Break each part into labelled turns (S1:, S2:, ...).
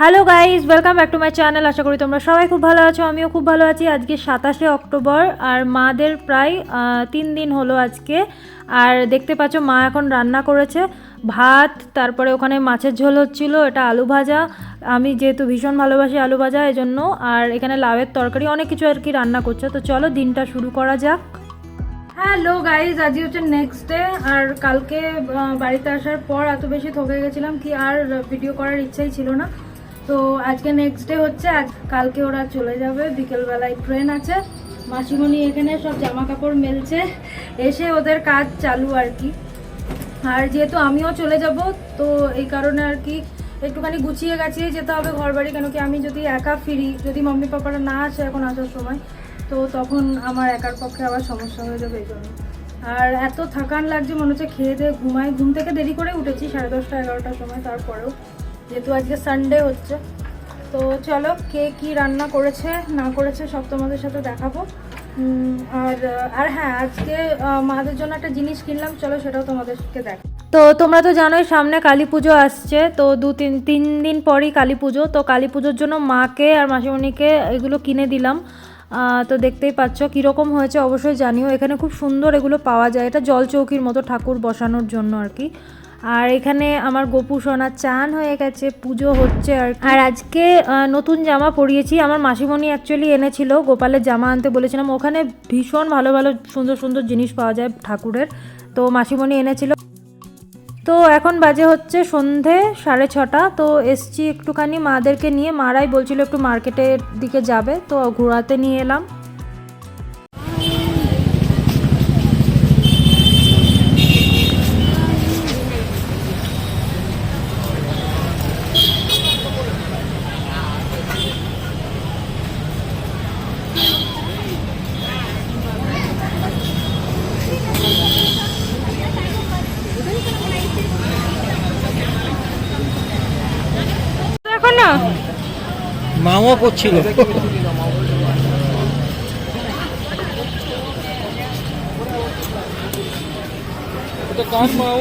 S1: Hello guys welcome back to my channel আশা করি তোমরা সবাই খুব ভালো আছো, আমিও খুব ভালো আছি। আজকে সাতাশে অক্টোবর, আর মাদের প্রায় তিন দিন হলো আজকে। আর দেখতে পাচ্ছ, মা এখন রান্না করেছে। ভাত, তারপরে ওখানে মাছের ঝোল হচ্ছিল, এটা আলু ভাজা। আমি যেহেতু ভীষণ ভালোবাসি আলু ভাজা এই জন্য আর এখানে লাউয়ের তরকারি, অনেক কিছু আর কি রান্না করছে। তো চলো, দিনটা শুরু করা যাক। হ্যালো গাইজ আজকে হচ্ছে নেক্সট ডে আর কালকে বাড়িতে আসার পর এত বেশি থকে গেছিলাম কি, আর ভিডিও করার ইচ্ছাই ছিল না। তো আজকে নেক্সট ডে হচ্ছে আজ, কালকে ওরা চলে যাবে, বিকেলবেলায় ট্রেন আছে। মাসিমণি এখানে সব জামা কাপড় মেলছে, এসে ওদের কাজ চালু আর কি। আর যেহেতু আমিও চলে যাব, তো এই কারণে আর কি একটুখানি গুছিয়ে গাছিয়ে যেতে হবে ঘর বাড়ি কেন কি আমি যদি একা ফিরি, যদি মাম্মি পাপারা না আসে এখন আসার সময়, তো তখন আমার একার পক্ষে আবার সমস্যা হয়ে যাবে এই জন্য। আর এত থাকান লাগছে, মনে হচ্ছে খেয়ে দিয়ে ঘুমাই, ঘুম থেকে দেরি করে উঠেছি, সাড়ে দশটা, এগারোটার সময়, তারপরেও। যেহেতু আজকে সানডে হচ্ছে, তো চলো কে কি রান্না করেছে, না করেছে, সব তোমাদের সাথে দেখাবো। আর আর হ্যাঁ আজকে মাদের জন্য একটা জিনিস কিনলাম, চলো সেটাও তোমাদেরকে দেখ। তো তোমরা তো জানোই, সামনে কালী পুজো আসছে, তো দু তিন তিন দিন পরই কালী পুজো, তো কালী পুজোর জন্য মাকে আর মাসিমণিকে এগুলো কিনে দিলাম। তো দেখতেই পাচ্ছ কীরকম হয়েছে, অবশ্যই জানিও। এখানে খুব সুন্দর এগুলো পাওয়া যায়, এটা জল চৌকির মতো ঠাকুর বসানোর জন্য আর কি। আর এখানে আমার গোপু সোনা চান হয়ে গেছে, পুজো হচ্ছে আর আর আজকে নতুন জামা পরিয়েছি। আমার মাসিমণি অ্যাকচুয়ালি এনেছিল, গোপালের জামা আনতে বলেছিলাম। ওখানে ভীষণ ভালো ভালো, সুন্দর সুন্দর জিনিস পাওয়া যায় ঠাকুরের। তো মাসিমণি এনেছিল। তো এখন বাজে হচ্ছে সন্ধে সাড়ে ছটা। তো এসছি একটুখানি মাদেরকে নিয়ে। মারাই বলছিল একটু মার্কেটের দিকে যাবে। তো ঘোরাতে নিয়ে এলাম।
S2: মামা করছিল কাম মাও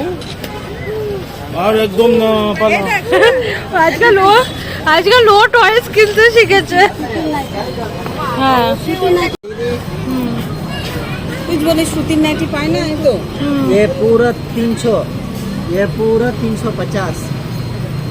S2: আর একদম না পালা
S1: আজকাল ও আজকাল ও টয়েস কিনতে শিখেছে হ্যাঁ
S3: कुछ बोले सूती नाइटी पाए ना ये तो
S2: ये पूरा तीन सौ ये पूरा तीन सौ पचास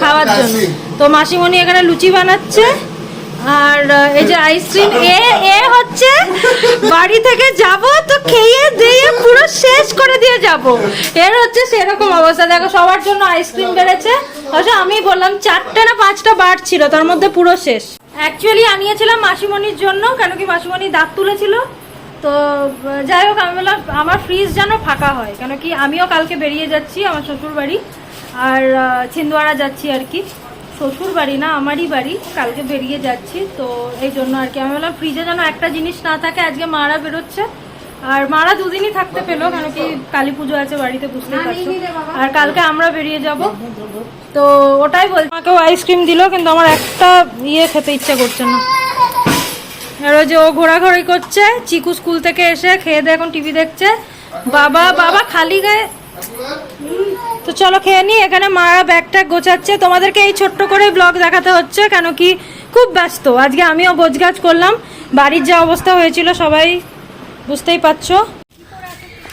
S1: খাওয়ার জন্য। তো মাসিমণি এখানে লুচি বানাচ্ছে আর এই যে আইসক্রিম এ এ হচ্ছে বাড়ি থেকে যাব তো খেয়ে দিয়ে পুরো শেষ করে দিয়ে যাব। এর হচ্ছে সেরকম অবস্থা। দেখো সবার জন্য আইসক্রিম বেড়েছে। অবশ্য আমি বললাম চারটে না পাঁচটা বার ছিল তার মধ্যে পুরো শেষ। অ্যাকচুয়ালি আনিয়েছিলাম মাসিমণির জন্য কেন কি মাসিমণি দাঁত তুলেছিল। তো যাই হোক আমি বললাম আমার ফ্রিজ যেন ফাঁকা হয় কেন কি আমিও কালকে বেরিয়ে যাচ্ছি আমার শ্বশুর বাড়ি আর আহ, ছিন্দওয়ারা যাচ্ছি আর কি। শ্বশুর বাড়ি না আমারই বাড়ি। কালকে বেরিয়ে যাচ্ছি তো এই জন্য আর কি। আমি বললাম ফ্রিজে যেন একটা জিনিস না থাকে আজকে মারা বেরোচ্ছে। আর মারা দুদিনই থাকতে পেল কেন কি কালী পুজো আছে বাড়িতে বুঝতে পারছ। আর কালকে আমরা বেরিয়ে যাব। তো ওটাই বল আমাকেও আইসক্রিম দিলো কিন্তু আমার একটা ইয়ে খেতে ইচ্ছে করছে না। আর ওই যে ও ঘোরাঘুরি করছে চিকু স্কুল থেকে এসে খেয়ে দিয়ে এখন টিভি দেখছে। বাবা বাবা খালি গায়ে। তো চলো খেয়ে নি এখানে মারা ব্যাগটা গোছাচ্ছে। তোমাদেরকে এই ছোট্ট করে ব্লগ দেখাতে হচ্ছে কেন কি খুব ব্যস্ত। আজকে আমিও গোছগাছ করলাম বাড়ির যা অবস্থা হয়েছিল সবাই বুঝতেই পারছ।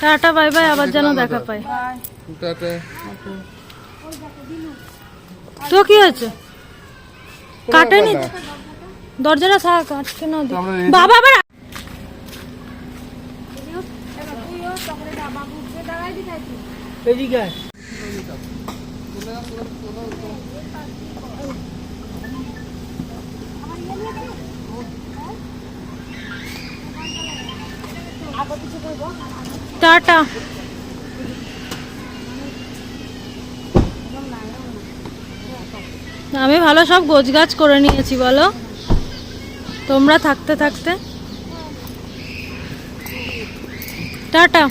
S1: টাটা বাই বাই আবার যেন দেখা পাই। তো কি হয়েছে? কাটেনি? দরজাটা থাক আটকে না দি। বাবা আবার
S2: এদিকে।
S1: টাটা। আমি ভালো সব গোছগাছ করে নিয়েছি বলো। তোমরা থাকতে থাকতে। টাটা।